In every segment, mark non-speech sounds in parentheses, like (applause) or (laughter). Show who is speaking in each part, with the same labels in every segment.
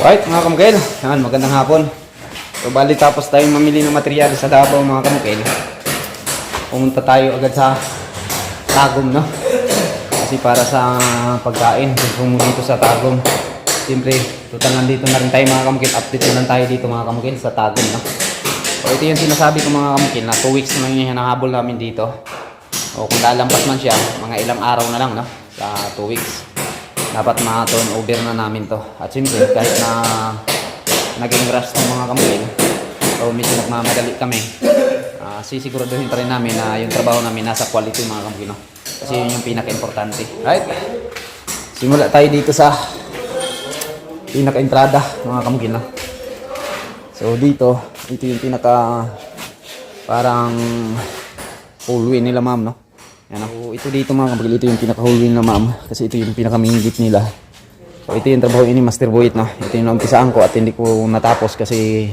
Speaker 1: Right, mga kamukil. Yan, magandang hapon. So, bali tapos tayo mamili ng material sa Davao, mga kamukil. Pumunta tayo agad sa Tagum, no? Kasi para sa pagkain, kung dito sa Tagum. Siyempre, total nandito na rin tayo mga kamukil. Update na tayo dito mga kamukil sa Tagum, no? So, ito yung sinasabi ko mga kamukil na 2 weeks na yung hinahabol namin dito. O kung lalampas man siya, mga ilang araw na lang, no? Sa 2 weeks dapat ma-turn over na namin to. At siyempre, kahit na naging rush ng mga kamil, o medyo nagmamadali kami, uh, sisiguraduhin pa namin na yung trabaho namin nasa quality mga kamil. No? Kasi yun yung pinaka-importante. Right? Simula tayo dito sa pinaka-entrada mga kamil. No? So dito, ito yung pinaka parang hallway nila ma'am, no? Yan Ito dito mga kapatid, ito yung pinaka-hallway nila ma'am. Kasi ito yung pinaka-main gate nila. So ito yung trabaho ini Master Boyet, no? Ito yung naumpisaan ko at hindi ko natapos kasi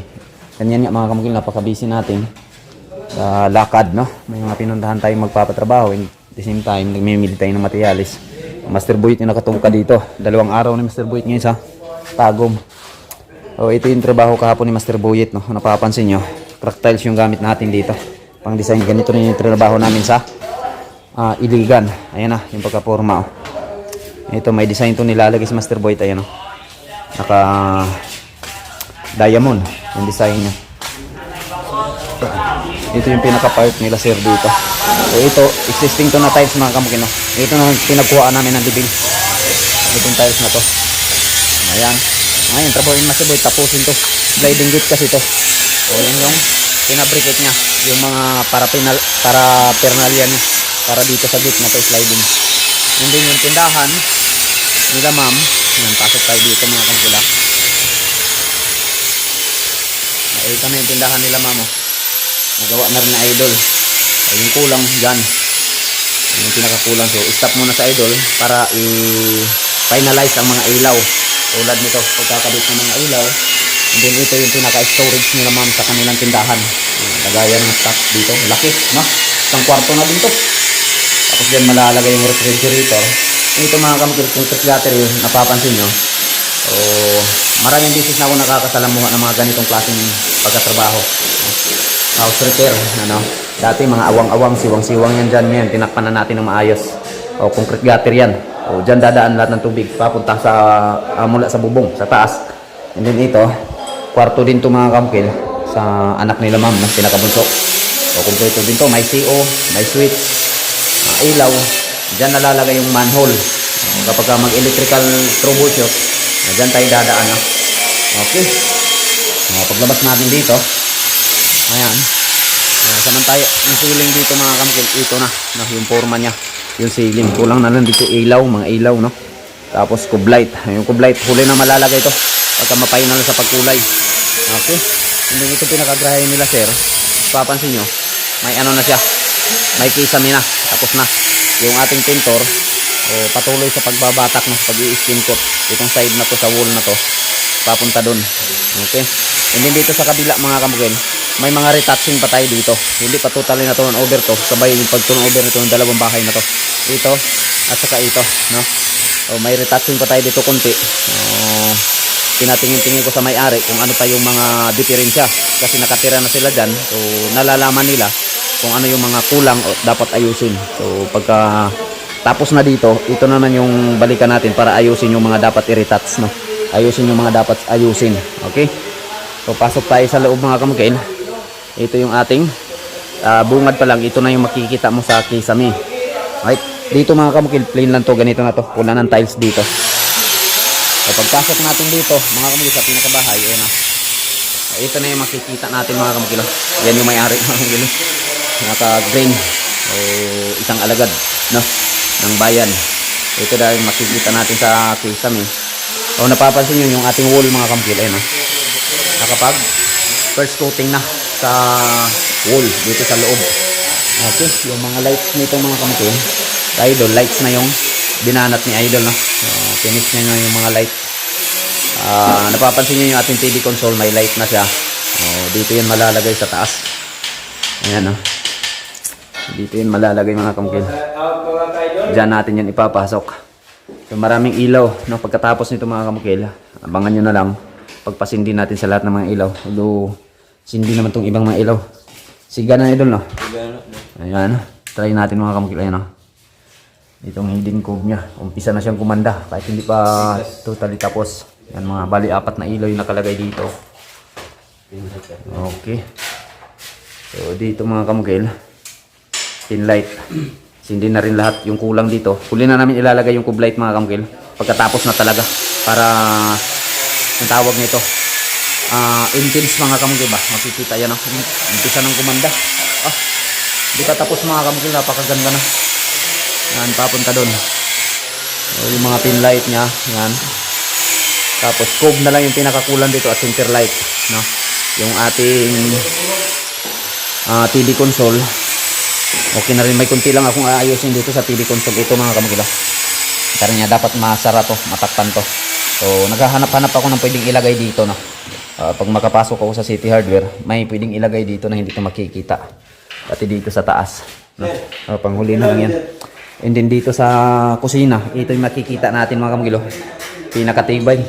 Speaker 1: ganyan nga mga kamukil, napaka-busy natin sa lakad, no? May mga pinuntahan tayong magpapatrabaho and at the same time, nagmimili tayo ng materialis. Master Boyet yung nakatubo ka dito. Dalawang araw ni Master Boyet ngayon sa Tagum. So ito yung trabaho kahapon ni Master Boyet, no? Napapansin nyo, crack tiles yung gamit natin dito. Pang design, ganito rin yung trabaho namin sa ah iligan. Ayan na, yung pagkaporma. Oh. Ito, may design to nilalagay si Master Boy. Ayan oh. Naka diamond yung design niya. Ito yung pinaka-part nila sir dito. So ito, existing to na tiles mga kamukin. No? Ito na pinagkuhaan namin ng libing. Itong tiles na to. Ayan. Ngayon, trabahoin Master Boy. Tapusin to. Sliding gate kasi to. So yan yung pinabricate niya. Yung mga para pinal, para pernalya niya para dito sa gate na to sliding. And then yung tindahan nila ma'am, yan, pasok tayo dito mga kampula. Nakita na yung tindahan nila ma'am. Oh. Nagawa na rin na idol. So, yung kulang dyan. Yan Yung pinakakulang. So, stop muna sa idol para i-finalize ang mga ilaw. Tulad nito, pagkakabit ng mga ilaw. And then ito yung pinaka-storage nila ma'am sa kanilang tindahan. Lagayan ng stock dito. Laki, no? Isang kwarto na din to. Tapos dyan malalagay yung refrigerator. Ito mga kamukil, kung refrigerator yun, napapansin nyo. So, maraming beses na ako nakakasalamuha ng mga ganitong klaseng pagkatrabaho. House repair, ano. Dati mga awang-awang, siwang-siwang yan dyan yan. Tinakpan na natin ng maayos. O, concrete gutter yan. O, dyan dadaan lahat ng tubig. Papunta sa, ah, mula sa bubong, sa taas. And then ito, kwarto din to mga kamukil sa anak nila ma'am, na pinakabunso. O, kumpleto din to. May CO, may switch, uh, ilaw, dyan nalalagay yung manhole. Kapag ka mag-electrical troubleshoot, dyan tayo dadaan. No? Okay. Uh, paglabas natin dito, ayan. Uh, samantayo, yung ceiling dito mga kamkil, ito na, no? yung forma niya. Yung ceiling, kulang na lang dito ilaw, mga ilaw, no? Tapos kublight. Yung kublight, huli na malalagay to. Pagka lang sa pagkulay. Okay. Then ito pinakagrahe nila, sir. Papansin nyo, may ano na siya, may kisame na. Tapos na. Yung ating pintor o patuloy sa pagbabatak ng pag i-skin coat. Itong side na to sa wall na to papunta dun. Okay? And then dito sa kabila mga kamugin may mga retouching pa tayo dito. Hindi pa totally na turn over to. Sabay yung pag turn over nito ng dalawang bahay na to. Ito at saka ito no? O may retouching pa tayo dito konti. O tinatingin-tingin ko sa may-ari kung ano pa yung mga diferensya. Kasi nakatira na sila dyan. So nalalaman nila kung ano yung mga kulang dapat ayusin. So pagka tapos na dito, ito naman yung balikan natin para ayusin yung mga dapat i-retouch, no? Ayusin yung mga dapat ayusin. Okay? So pasok tayo sa loob mga kamukil. Ito yung ating ah, bungad pa lang. Ito na yung makikita mo sa kisame. Right? Dito mga kamukil, plain lang to. Ganito na to. Pula ng tiles dito. So pagpasok natin dito, mga kamukil sa pinakabahay, ayan na. Ito na yung makikita natin mga kamukil. Yan yung may-ari mga kamukil naka-green o isang alagad no ng bayan. Ito dahil makikita natin sa kisame o napapansin nyo yung ating wall mga kampil ayun no? Nakapag first coating na sa wall dito sa loob. Okay yung mga lights nito mga kampil idol lights na yung binanat ni idol no? So, finish na yung mga light. Ah, napapansin nyo yung ating TV console may light na siya. Oh, dito yan malalagay sa taas. Ayan no dito yun malalagay mga kamukil. Diyan natin yan ipapasok. So maraming ilaw. No? Pagkatapos nito mga kamukil, abangan nyo na lang. pagpasindi natin sa lahat ng mga ilaw. Although, sindi naman tong ibang mga ilaw. Siga na idol, no? Ayan, try natin mga kamukil. Ayan, no? Itong hidden cove niya. Umpisa na siyang kumanda. Kahit hindi pa totally tapos. Yan mga bali apat na ilaw yung nakalagay dito. Okay. So dito mga kamukil. Pin light. Sindi na rin lahat yung kulang dito. Huli na namin ilalagay yung cube light mga kamukil. Pagkatapos na talaga. Para ang tawag nito. Ah, intense mga kamukil ba? Makikita yan oh. Umpisa ng kumanda. Ah, hindi pa tapos mga kamukil. Napakaganda na. Yan, papunta doon. So, yung mga pin light niya, yan. Tapos cove na lang yung pinakakulang dito at center light, no? Yung ating ah, TV console. Okay na rin, may kunti lang akong aayusin dito sa TV console. Ito mga kamukila. Pero niya dapat masara to, matakpan to. So, naghahanap-hanap ako ng pwedeng ilagay dito, no? Ah, pag makapasok ako sa City Hardware, may pwedeng ilagay dito na hindi ko makikita. Pati dito sa taas. No? Ah, panghuli na lang yan. And then dito sa kusina, ito yung makikita natin mga kamugilo. Pinakatibay. (laughs)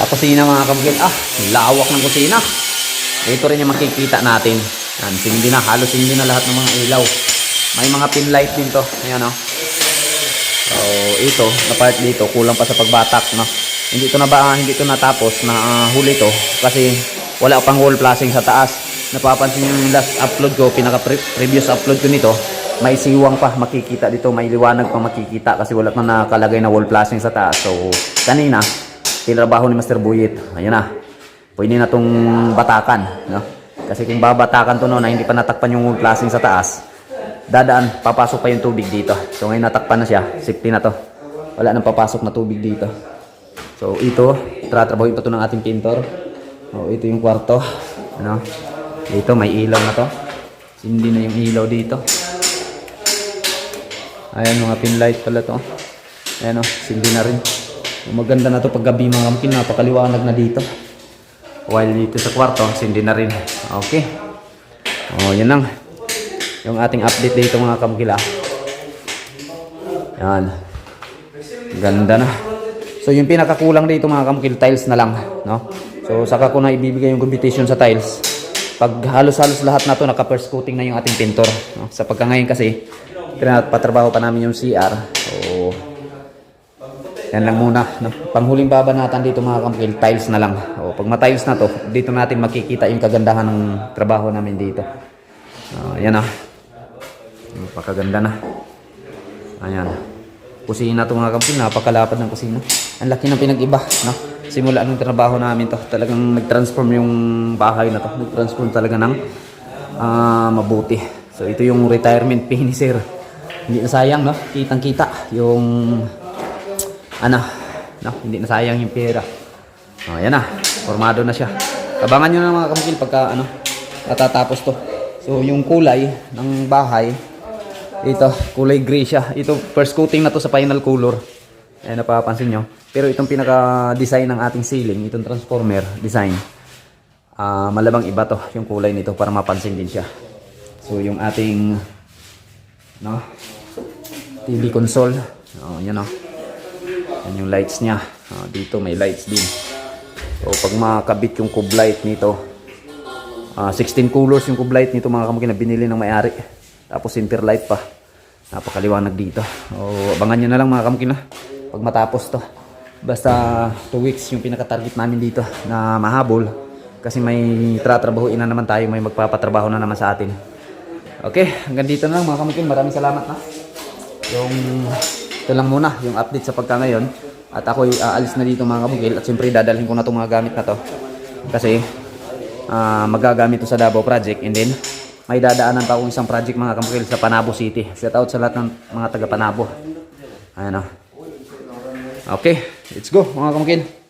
Speaker 1: sa kusina mga kamugil, ah, lawak ng kusina. Ito rin yung makikita natin. Yan, hindi na, halos hindi na lahat ng mga ilaw. May mga pin light din to. Ayan o. So, ito, na part dito, kulang pa sa pagbatak, no? Hindi to na ba, hindi to natapos na ah, huli to kasi wala pang wall flashing sa taas. Napapansin niyo yung last upload ko, pinaka pre- previous upload ko nito, may siwang pa makikita dito, may liwanag pa makikita kasi wala pa nakalagay na wall flashing sa taas. So, kanina, tinrabaho ni Master Buyit. Ayun na. Pwede na tong batakan, no? Kasi kung babatakan to no na hindi pa natakpan yung flashing sa taas, dadaan, papasok pa yung tubig dito. So ngayon natakpan na siya, safety na to. Wala nang papasok na tubig dito. So ito, tratrabahoin pa to ng ating pintor. Oh, ito yung kwarto. Ano? Dito may ilaw na to. Hindi na yung ilaw dito. Ayan mga pin light pala to. Ayan o, sindi na rin. Maganda na to pag gabi mga kamkin, napakaliwanag na dito. While dito sa kwarto, sindi na rin. Okay. Oh, yan lang. Yung ating update dito mga kamkila. Yan. Ganda na. So yung pinakakulang dito mga kamkil, tiles na lang. No? So saka ko na ibibigay yung competition sa tiles. Pag halos-halos lahat na to naka-first coating na yung ating pintor. No? Sa pagka ngayon kasi, patrabaho pa namin yung CR. So, yan lang muna. Panghuling babanatan dito mga kamkil, tiles na lang. O, pag ma-tiles na to, dito natin makikita yung kagandahan ng trabaho namin dito. Ah, yan ah. Napakaganda na. Ayan. Kusina to mga kamkil, napakalapad ng kusina. Ang laki ng pinag-iba, no? Simula nung trabaho namin to, talagang nag-transform yung bahay na to. Nag-transform talaga ng ah, mabuti. So ito yung retirement (laughs) pay. Hindi na sayang, no? Kitang-kita yung ano, no? Hindi na sayang yung pera. Oh, yan na. Formado na siya. Abangan nyo na mga kamukil pagka ano, natatapos to. So yung kulay ng bahay, ito, kulay gray siya. Ito, first coating na to sa final color. Ayan, napapansin nyo. Pero itong pinaka-design ng ating ceiling, itong transformer design, ah malabang iba to, yung kulay nito para mapansin din siya. So, yung ating, no, TV console. Oh, yan oh. Yan yung lights niya. Ah, dito may lights din. So, pag makabit yung cube light nito, Ah, 16 colors yung cube light nito mga kamukha na binili ng may-ari. Tapos center light pa. Napakaliwanag dito. O, abangan nyo na lang mga kamukha na. Pag matapos to. Basta 2 weeks yung pinaka-target namin dito na mahabol. Kasi may tratrabahuin na naman tayo. May magpapatrabaho na naman sa atin. Okay, hanggang dito na lang mga kamukha. Maraming salamat na. Yung ito lang muna yung update sa pagka ngayon. At ako aalis na dito mga kamukha. At siyempre dadalhin ko na itong mga gamit na to. Kasi ah magagamit to sa Davao project and then may dadaanan pa akong isang project mga kampukil sa Panabo City. Shout out sa lahat ng mga taga Panabo. Ayan o. Okay, let's go mga kampukil.